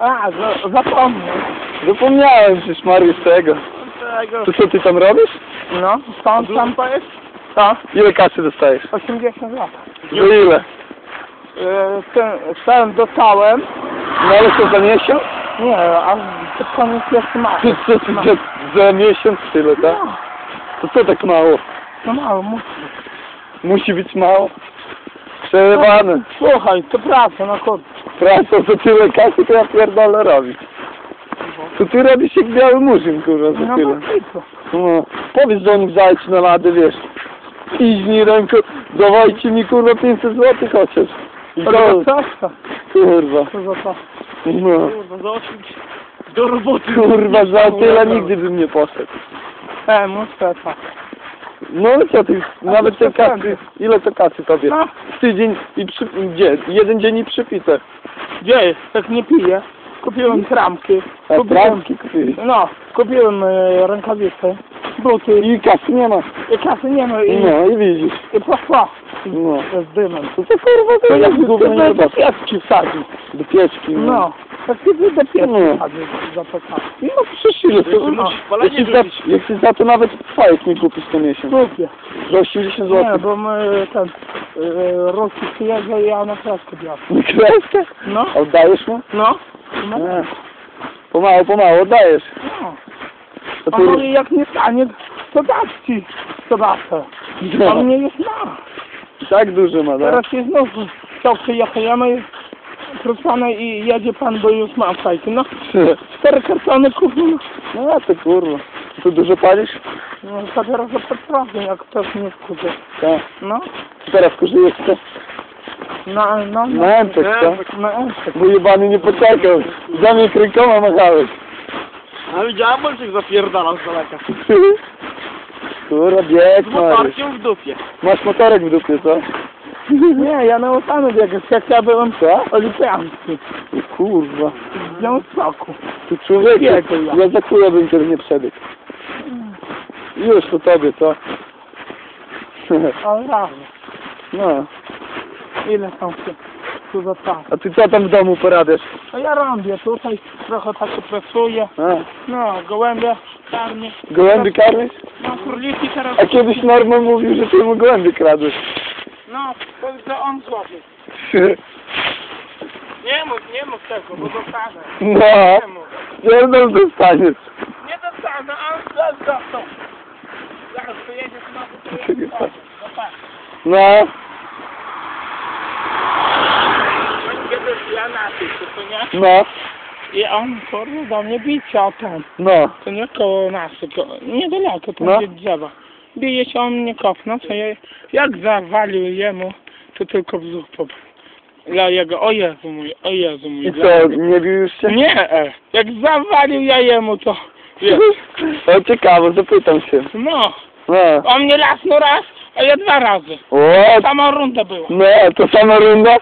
A, za, zapomnę. Zapomniałem przecież Mariusz tego. Tego. To co ty tam robisz? No, stąd tam to jest? To, Ile kasy dostajesz? 80 lat. Za ile? E, ten, ten dostałem. No ale co za miesiąc? Nie, a pod koniec jeszcze mało. Ty, co, ty, za, za miesiąc tyle, tak? No, To co tak mało? no mało, musi. Musi być mało? Przerywane. Słuchaj, to praca, no kurde. Praca za tyle kasy to ja pierdolę robić. To ty robisz jak biały murzyn, kurwa, za No tyle. i co? No, powiedz do nich zajdź na ladę, wiesz. Piźnij ręką, dawajcie mi kurwa 500 zł chociaż. I To za kurwa, za no. Kurwa, zobaczyć. Do roboty. Kurwa, za tyle nigdy bym nie poszedł. E, muszę tak. No ale co ty, nawet te kasy, ile to kasy tobie? No, Tydzień i przy, gdzie? Jeden dzień i przypite. gdzie jest? Tak nie piję. Kupiłem kramki. A Kupiłem, kupiłeś. no, kupiłem e, rękawice, buty I kasy nie ma. i kasy nie ma i, No i widzisz. i poszła No. z dymem. To co kurwa to To jest jak gówno nie do roboty. pieczki wsadził. Do pieczki. No, tak ty do pieczki No. wsadził za to kasy. No przecież ile to? No, Jak ci, za, jak ci za to nawet fajek mi kupisz co miesiąc. Kupię. Za 80 Nie, zł. bo my ten e, Ruski przyjeżdża i ja na kreskę biorę. Na kreskę? No, Oddajesz mu? no. no. Nie. Pomału, pomału, oddajesz. no. To A ty... mówi, jak nie stanie, to dać ci zobaczę. A No, mnie już ma. tak dużo ma, tak? Teraz się znów chciał przyjechać krócone i jedzie pan, bo już mam fajki. No, cztery kartony kupił. No a to kurwa. Tu dużo palisz? No, to teraz to podprawdę, jak ktoś nie wkurzy. Tak. No, Teraz kurzujesz co? na, no, no. Na Empek, co? Na Empek. Bo jebany nie poczekał. Za mnie rękoma machałeś. A widziałem, bo się zapierdalał z daleka. Kurwa, bieg Z Mariusz. motorkiem w dupie. Masz motorek w dupie, co? Nie, ja na Łosany biegam, jak ja byłem Co? olimpijski. Kurwa. W Białymstoku. Ty człowiek, Biegł ja. za chuja bym cię nie przebiegł. Już po tobie, co? Ale raz. No. Ile tam się tu za czas? A ty co tam w domu porabiasz? No ja robię tutaj, trochę tak pracuję. A, No, gołębie, karmię. gołębi karmisz? No, króliki teraz. A kiedyś Norman mówił, że ty mu gołębi kradłeś. No, to, to on złapie. Nie mów, nie mów tego, bo dostanę. No, Nie mów. pierdol dostaniesz. Nie dostanę, a on zaraz dostał. Zaraz przyjedzie znowu. Czekaj, patrz. No tak. No, ja na tych, to nie? no, I on kurde do mnie bicie o ten. no. To nie koło nas, tylko niedaleko, tam No. gdzie drzewa. Bije się on mnie kopnął, co ja, jak zawalił jemu, to tylko w zup Dla jego, o Jezu mój, o Jezu mój. I dla co, nie bił już się? Nie, e, jak zawalił ja jemu, to wiesz, O, ciekawe, zapytam się. no, No. on mnie lasnął raz, a ja dwa razy. O, Sama runda była. no, to sama runda?